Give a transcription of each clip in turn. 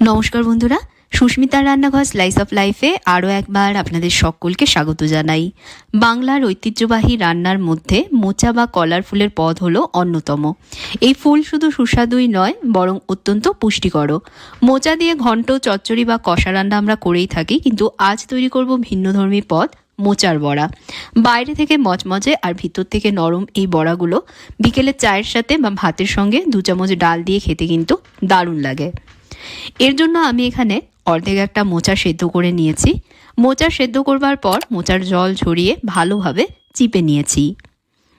নমস্কার বন্ধুরা, সুস্মিতার রান্নাঘর স্লাইস অফ লাইফে আরও একবার আপনাদের সকলকে স্বাগত জানাই। বাংলার ঐতিহ্যবাহী রান্নার মধ্যে মোচা বা কলার ফুলের পদ হলো অন্যতম। এই ফুল শুধু সুস্বাদুই নয়, বরং অত্যন্ত পুষ্টিকরও মোচা দিয়ে ঘন্ট, চচ্চড়ি বা কষা রান্না আমরা করেই থাকি, কিন্তু আজ তৈরি করব ভিন্নধর্মী পদ, মোচার বড়া। বাইরে থেকে মচমচে আর ভিতর থেকে নরম এই বড়াগুলো বিকেলে চায়ের সাথে বা ভাতের সঙ্গে দু চামচ ডাল দিয়ে খেতে কিন্তু দারুণ লাগে। এর জন্য আমি এখানে অর্ধেক একটা মোচা সেদ্ধ করে নিয়েছি। মোচা সেদ্ধ করবার পর মোচার জল ঝরিয়ে ভালোভাবে চিপে নিয়েছি।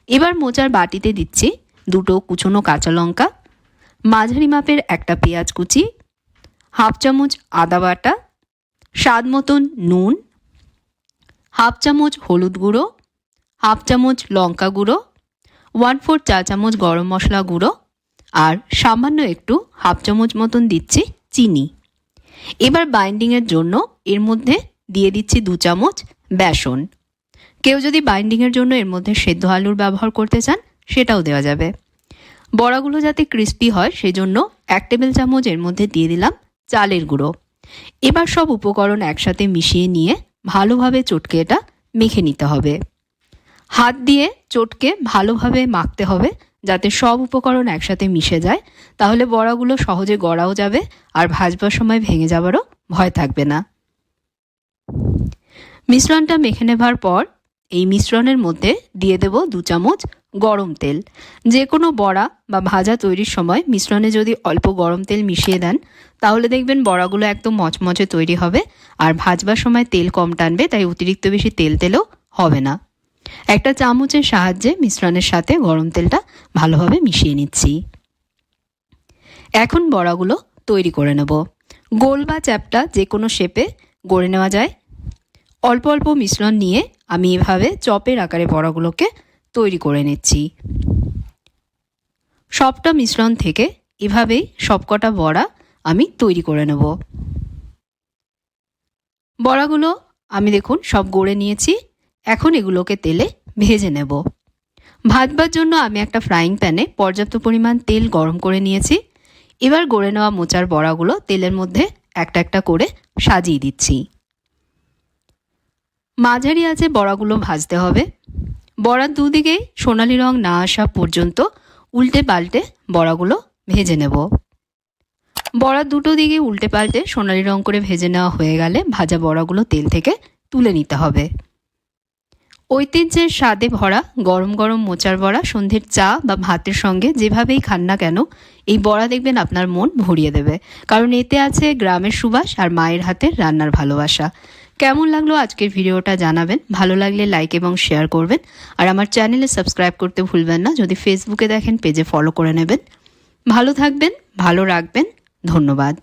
এবার মোচার বাটিতে দিচ্ছি দুটো কুচনো কাঁচা লঙ্কা, মাঝারি মাপের একটা পেঁয়াজ কুচি, হাফ চামচ আদা বাটা, স্বাদ মতন নুন, হাফ চামচ হলুদ গুঁড়ো, হাফ চামচ লঙ্কা গুঁড়ো ওয়ান ফোর চা চামচ গরম মশলা গুঁড়ো, আর সামান্য একটু হাফ চামচ মতন দিচ্ছি চিনি। এবার বাইন্ডিংয়ের জন্য এর মধ্যে দিয়ে দিচ্ছি দু চামচ বেসন। কেউ যদি বাইন্ডিংয়ের জন্য এর মধ্যে সেদ্ধ আলুর ব্যবহার করতে চান, সেটাও দেওয়া যাবে। বড়াগুলো যাতে ক্রিস্পি হয়, সেজন্য এক টেবিল চামচ এর মধ্যে দিয়ে দিলাম চালের গুঁড়ো। এবার সব উপকরণ একসাথে মিশিয়ে নিয়ে ভালোভাবে চটকে এটা মেখে নিতে হবে। হাত দিয়ে চটকে ভালোভাবে মাখতে হবে যাতে সব উপকরণ একসাথে মিশে যায়, তাহলে বড়াগুলো সহজে গড়াও যাবে আর ভাজবার সময় ভেঙে যাবারও ভয় থাকবে না। মিশ্রণটা মেখে নেবার পর এই মিশ্রণের মধ্যে দিয়ে দেব দু চামচ গরম তেল। যে কোনো বড়া বা ভাজা তৈরির সময় মিশ্রণে যদি অল্প গরম তেল মিশিয়ে দেন, তাহলে দেখবেন বড়াগুলো একদম মচমচে তৈরি হবে আর ভাজবার সময় তেল কম টানবে, তাই অতিরিক্ত বেশি তেল তেলও হবে না। একটা চামচের সাহায্যে মিশ্রণের সাথে গরম তেলটা ভালোভাবে মিশিয়ে নিচ্ছি। এখন বড়াগুলো তৈরি করে নেব। গোল বা চ্যাপটা যে কোনো শেপে গড়ে নেওয়া যায়। অল্প অল্প মিশ্রণ নিয়ে আমি এভাবে চপের আকারে বড়াগুলোকে তৈরি করে নিচ্ছি। সবটা মিশ্রণ থেকে এভাবেই সবকটা বড়া আমি তৈরি করে নেব। বড়াগুলো আমি দেখুন সব গড়ে নিয়েছি। এখন এগুলোকে তেলে ভেজে নেব। ভাজবার জন্য আমি একটা ফ্রাইং প্যানে পর্যাপ্ত পরিমাণ তেল গরম করে নিয়েছি। এবার গড়ে নেওয়া মোচার বড়াগুলো তেলের মধ্যে একটা একটা করে সাজিয়ে দিচ্ছি। মাঝারি আছে বড়াগুলো ভাজতে হবে। বড়ার দুদিকেই সোনালি রং না আসা পর্যন্ত উল্টে পাল্টে বড়াগুলো ভেজে নেব। বড়ার দুটো দিকে উল্টে পাল্টে সোনালি রং করে ভেজে নেওয়া হয়ে গেলে ভাজা বড়াগুলো তেল থেকে তুলে নিতে হবে। ঐতিহ্যের স্বাদে ভরা গরম গরম মোচার বড়া, সন্ধ্যের চা বা ভাতের সঙ্গে যেভাবেই খান না কেন, এই বড়া দেখবেন আপনার মন ভরিয়ে দেবে। কারণ এতে আছে গ্রামের সুবাস আর মায়ের হাতের রান্নার ভালোবাসা। কেমন লাগল আজকের ভিডিওটা জানাবেন। ভালো লাগলে লাইক এবং শেয়ার করবেন। আর আমার চ্যানেলে সাবস্ক্রাইব করতে ভুলবেন না, যদি ফেসবুকে দেখেন পেজে ফলো করে নেবেন। ভালো থাকবেন, ভালো রাখবেন। ধন্যবাদ।